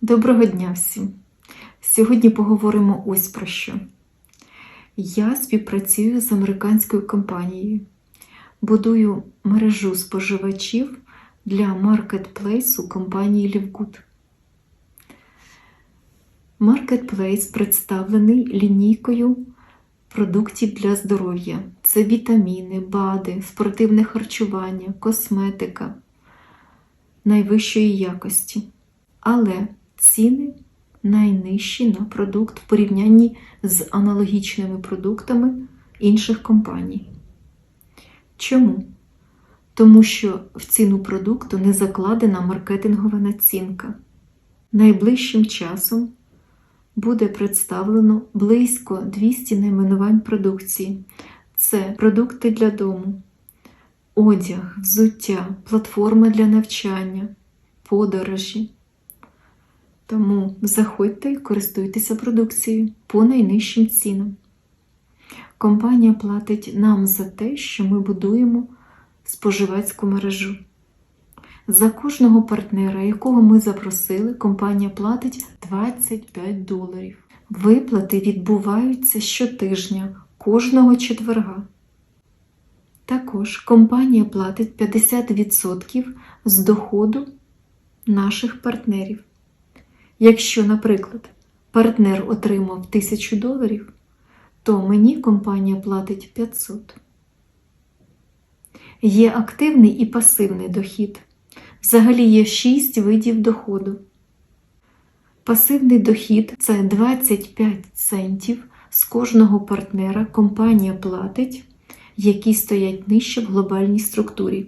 Доброго дня всім! Сьогодні поговоримо ось про що. Я співпрацюю з американською компанією, будую мережу споживачів для маркетплейсу компанії Лівгуд. Маркетплейс представлений лінійкою продуктів для здоров'я. Це вітаміни, БАДи, спортивне харчування, косметика найвищої якості. Але ціни найнижчі на продукт в порівнянні з аналогічними продуктами інших компаній. Чому? Тому що в ціну продукту не закладена маркетингова націнка. Найближчим часом буде представлено близько 200 найменувань продукції. Це продукти для дому, одяг, взуття, платформа для навчання, подорожі. Тому заходьте і користуйтеся продукцією по найнижчим цінам. Компанія платить нам за те, що ми будуємо споживацьку мережу. За кожного партнера, якого ми запросили, компанія платить 25 доларів. Виплати відбуваються щотижня, кожного четверга. Також компанія платить 50% з доходу наших партнерів. Якщо, наприклад, партнер отримав 1000 доларів, то мені компанія платить 500. Є активний і пасивний дохід. Взагалі є 6 видів доходу. Пасивний дохід це 25 центів з кожного партнера компанія платить, які стоять нижче в глобальній структурі.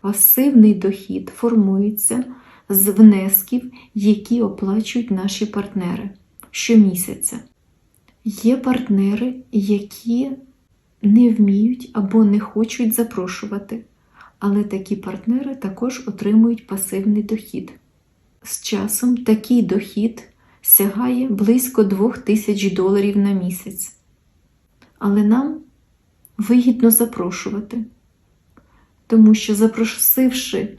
Пасивний дохід формується з внесків, які оплачують наші партнери щомісяця. Є партнери, які не вміють або не хочуть запрошувати, але такі партнери також отримують пасивний дохід. З часом такий дохід сягає близько 2000 доларів на місяць. Але нам вигідно запрошувати, тому що запросивши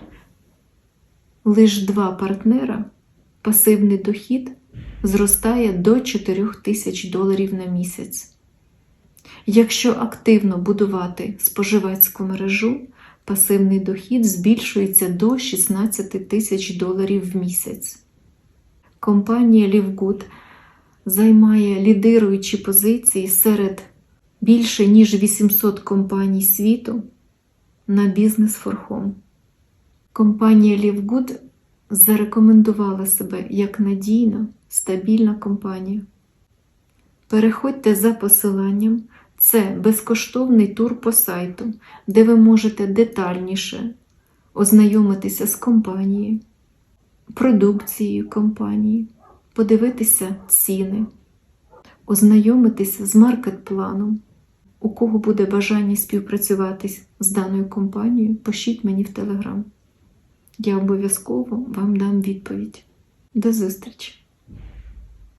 лише два партнера, пасивний дохід зростає до 4 тисяч доларів на місяць. Якщо активно будувати споживацьку мережу, пасивний дохід збільшується до 16 тисяч доларів в місяць. Компанія Лівгуд займає лідируючі позиції серед більше ніж 800 компаній світу на бізнес for Home. Компанія Лівгуд зарекомендувала себе як надійна, стабільна компанія. Переходьте за посиланням. Це безкоштовний тур по сайту, де ви можете детальніше ознайомитися з компанією, продукцією компанії, подивитися ціни, ознайомитися з маркет-планом. У кого буде бажання співпрацювати з даною компанією, пишіть мені в Телеграм. Я обов'язково вам дам відповідь. До зустрічі!